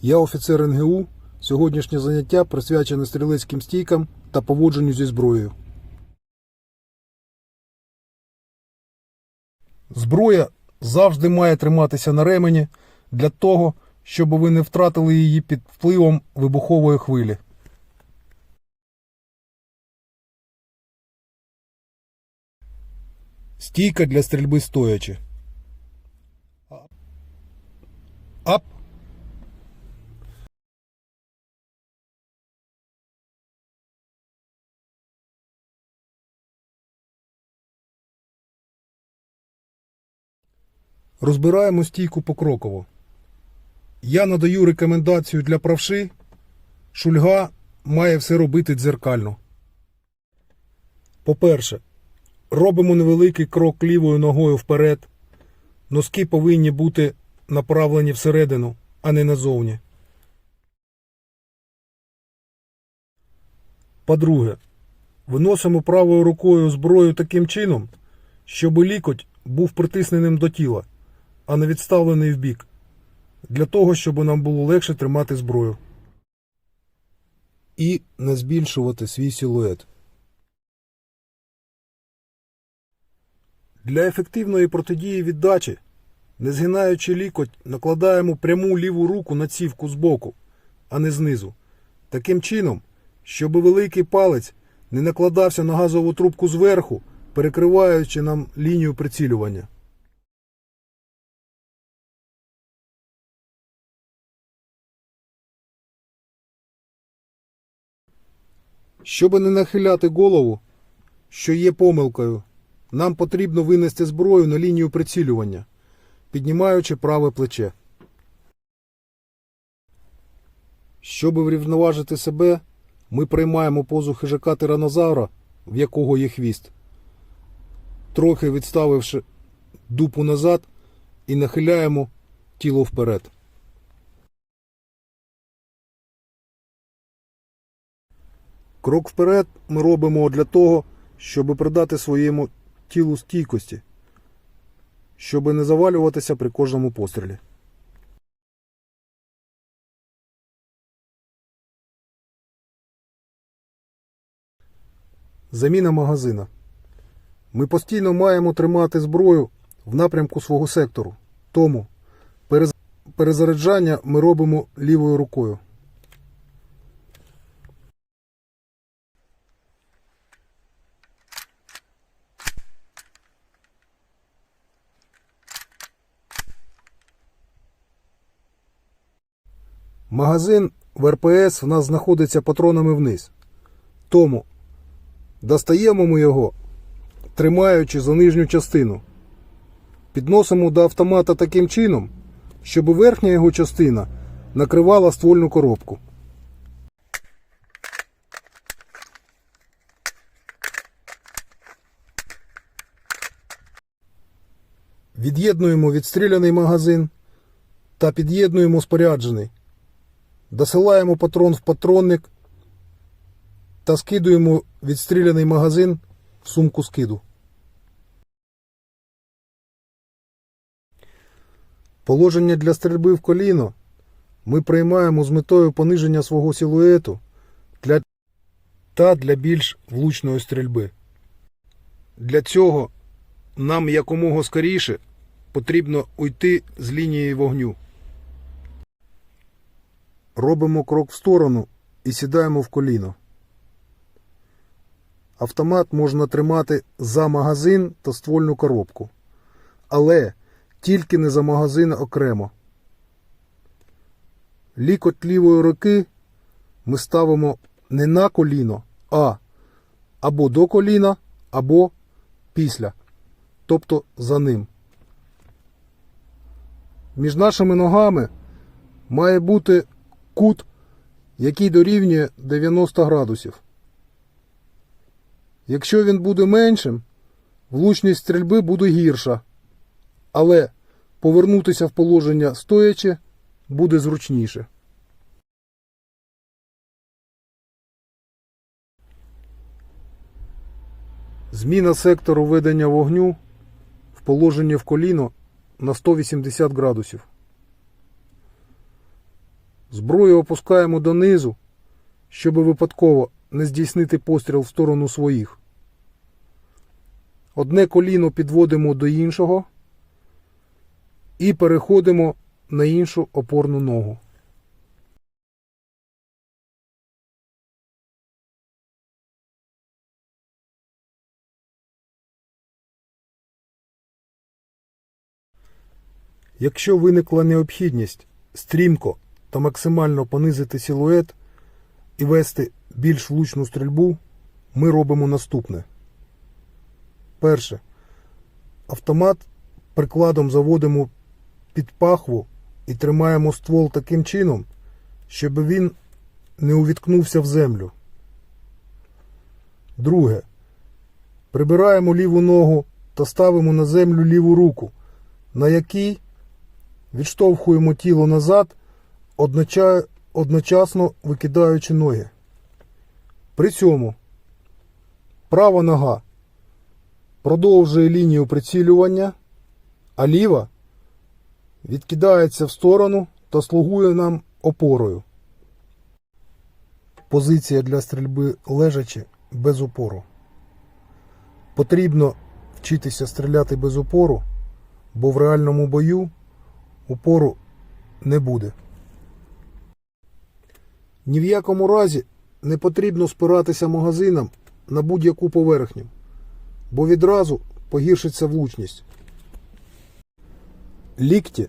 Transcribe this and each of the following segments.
Я офіцер НГУ. Сьогоднішнє заняття присвячене стрілецьким стійкам та поводженню зі зброєю. Зброя завжди має триматися на ремені для того, щоб ви не втратили її під впливом вибухової хвилі. Стійка для стрільби стоячи. Ап. Розбираємо стійку покроково. Я надаю рекомендацію для правши. Шульга має все робити дзеркально. По-перше, робимо невеликий крок лівою ногою вперед. Носки повинні бути направлені всередину, а не назовні. По-друге, виносимо правою рукою зброю таким чином, щоб лікоть був притисненим до тіла, а не відставлений вбік, для того, щоб нам було легше тримати зброю. І не збільшувати свій силует. Для ефективної протидії віддачі, не згинаючи лікоть, накладаємо пряму ліву руку на цівку збоку, а не знизу. Таким чином, щоб великий палець не накладався на газову трубку зверху, перекриваючи нам лінію прицілювання. Щоб не нахиляти голову, що є помилкою, нам потрібно винести зброю на лінію прицілювання, піднімаючи праве плече. Щоб врівноважити себе, ми приймаємо позу хижака тиранозавра, в якого є хвіст, трохи відставивши дупу назад і нахиляємо тіло вперед. Крок вперед ми робимо для того, щоб придати своєму тілу стійкості, щоб не завалюватися при кожному пострілі. Заміна магазина. Ми постійно маємо тримати зброю в напрямку свого сектору. Тому перезаряджання ми робимо лівою рукою. Магазин в РПС в нас знаходиться патронами вниз. Тому достаємо ми його, тримаючи за нижню частину. Підносимо до автомата таким чином, щоб верхня його частина накривала ствольну коробку. Від'єднуємо відстріляний магазин та під'єднуємо споряджений. Досилаємо патрон в патронник та скидуємо відстріляний магазин в сумку скиду. Положення для стрільби в коліно ми приймаємо з метою пониження свого силуету для... та для більш влучної стрільби. Для цього нам якомога скоріше потрібно уйти з лінії вогню. Робимо крок в сторону і сідаємо в коліно. Автомат можна тримати за магазин та ствольну коробку. Але тільки не за магазин окремо. Лікоть лівої руки ми ставимо не на коліно, а або до коліна, або після. Тобто за ним. Між нашими ногами має бути кут, який дорівнює 90 градусів. Якщо він буде меншим, влучність стрільби буде гірша, але повернутися в положення стоячи буде зручніше. Зміна сектору ведення вогню в положенні в коліно на 180 градусів. Зброю опускаємо донизу, щоб випадково не здійснити постріл в сторону своїх. Одне коліно підводимо до іншого і переходимо на іншу опорну ногу. Якщо виникла необхідність стрімко та максимально понизити силует і вести більш влучну стрільбу, ми робимо наступне. Перше. Автомат прикладом заводимо під пахву і тримаємо ствол таким чином, щоб він не увіткнувся в землю. Друге. Прибираємо ліву ногу та ставимо на землю ліву руку, на якій відштовхуємо тіло назад, одночасно викидаючи ноги. При цьому права нога продовжує лінію прицілювання, а ліва відкидається в сторону та слугує нам опорою. Позиція для стрільби лежачи без опору. Потрібно вчитися стріляти без опору, бо в реальному бою упору не буде. Ні в якому разі не потрібно спиратися магазином на будь-яку поверхню, бо відразу погіршиться влучність. Лікті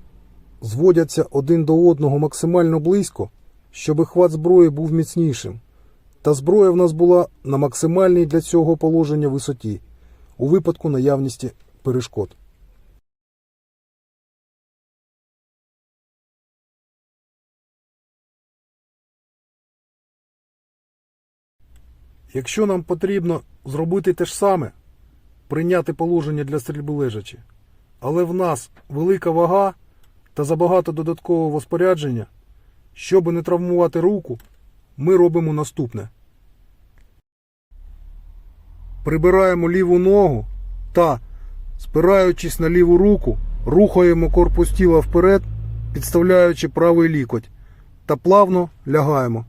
зводяться один до одного максимально близько, щоб хват зброї був міцнішим, та зброя в нас була на максимальній для цього положення висоті у випадку наявності перешкод. Якщо нам потрібно зробити те ж саме, прийняти положення для стрільби лежачи, але в нас велика вага та забагато додаткового спорядження, щоб не травмувати руку, ми робимо наступне. Прибираємо ліву ногу та, спираючись на ліву руку, рухаємо корпус тіла вперед, підставляючи правий лікоть, та плавно лягаємо.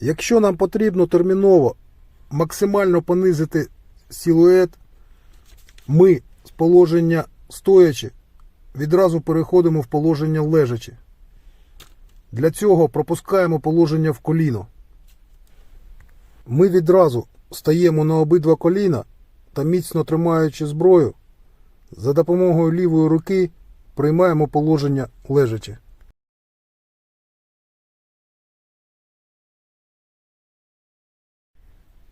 Якщо нам потрібно терміново максимально понизити силует, ми з положення стоячи відразу переходимо в положення лежачи. Для цього пропускаємо положення в коліно. Ми відразу стаємо на обидва коліна та міцно тримаючи зброю, за допомогою лівої руки приймаємо положення лежачи.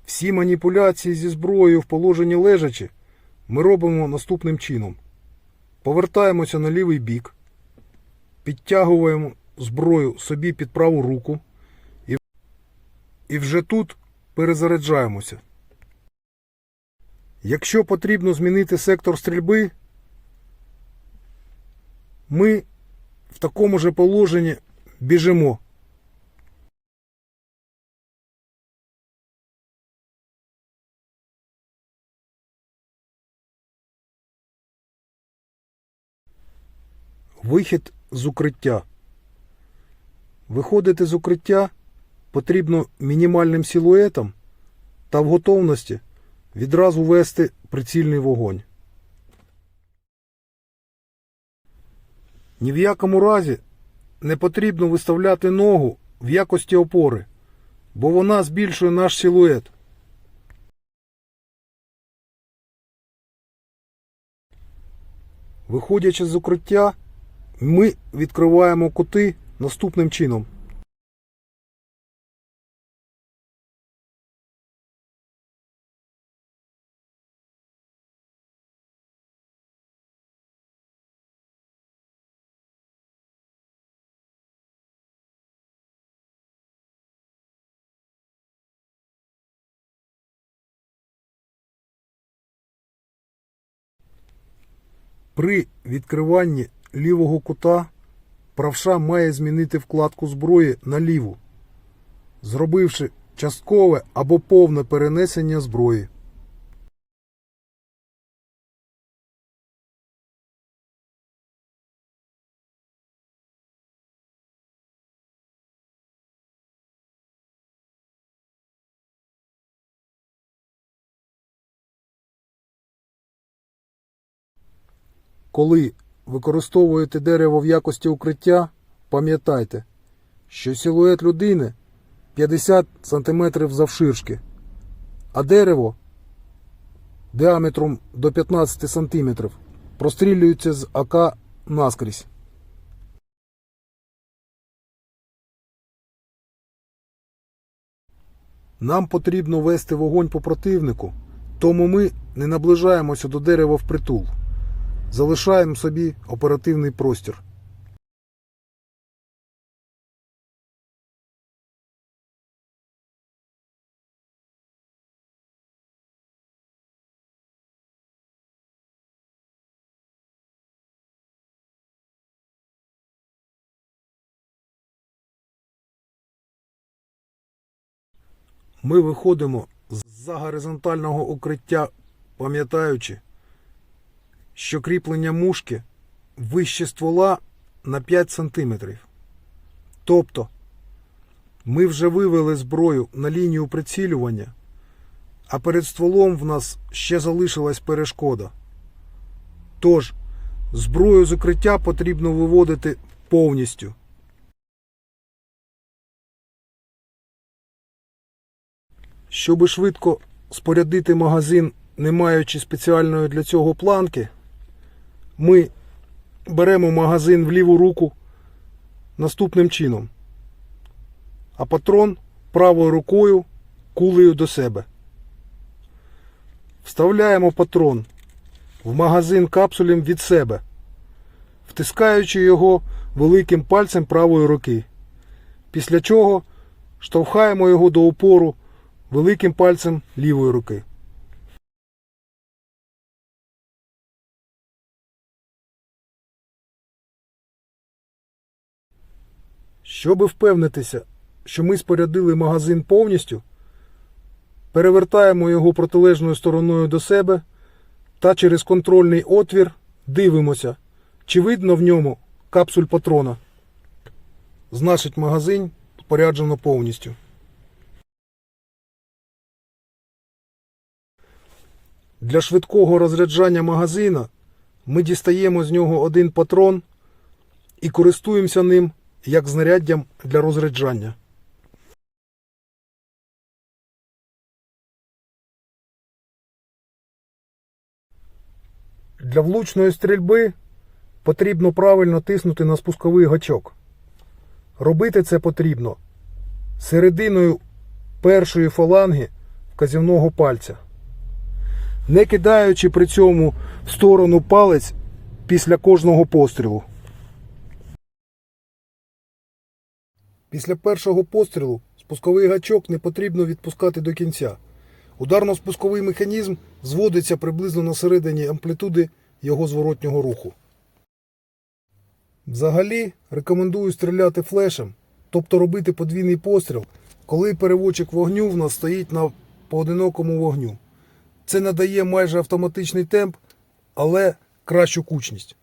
Всі маніпуляції зі зброєю в положенні лежачи ми робимо наступним чином. Повертаємося на лівий бік, підтягуємо зброю собі під праву руку і, і вже тут перезаряджаємося. Якщо потрібно змінити сектор стрільби, ми в такому же положенні біжимо. Вихід з укриття. Виходити з укриття потрібно мінімальним силуетом та в готовності відразу вести прицільний вогонь. Ні в якому разі не потрібно виставляти ногу в якості опори, бо вона збільшує наш силует. Виходячи з укриття, ми відкриваємо кути наступним чином. При відкриванні лівого кута правша має змінити вкладку зброї на ліву, зробивши часткове або повне перенесення зброї. Коли використовуєте дерево в якості укриття, пам'ятайте, що силует людини 50 см завширшки, а дерево діаметром до 15 см прострілюється з АК наскрізь. Нам потрібно вести вогонь по противнику, тому ми не наближаємося до дерева впритул. Залишаємо собі оперативний простір. Ми виходимо з-за горизонтального укриття, пам'ятаючи, що кріплення мушки вище ствола на 5 см. Тобто ми вже вивели зброю на лінію прицілювання, а перед стволом в нас ще залишилась перешкода. Тож, зброю з укриття потрібно виводити повністю. Щоби швидко спорядити магазин, не маючи спеціальної для цього планки, ми беремо магазин в ліву руку наступним чином, а патрон правою рукою кулею до себе. Вставляємо патрон в магазин капсулем від себе, втискаючи його великим пальцем правої руки. Після чого штовхаємо його до опору великим пальцем лівої руки. Щоби впевнитися, що ми спорядили магазин повністю, перевертаємо його протилежною стороною до себе та через контрольний отвір дивимося, чи видно в ньому капсуль патрона. Значить, магазин споряджено повністю. Для швидкого розряджання магазина ми дістаємо з нього один патрон і користуємося ним як знаряддям для розряджання. Для влучної стрільби потрібно правильно тиснути на спусковий гачок. Робити це потрібно серединою першої фаланги вказівного пальця не кидаючи при цьому в сторону палець після кожного пострілу. Після першого пострілу спусковий гачок не потрібно відпускати до кінця. Ударно-спусковий механізм зводиться приблизно на середині амплітуди його зворотнього руху. Взагалі рекомендую стріляти флешем, тобто робити подвійний постріл, коли переводчик вогню в нас стоїть на поодинокому вогню. Це надає майже автоматичний темп, але кращу кучність.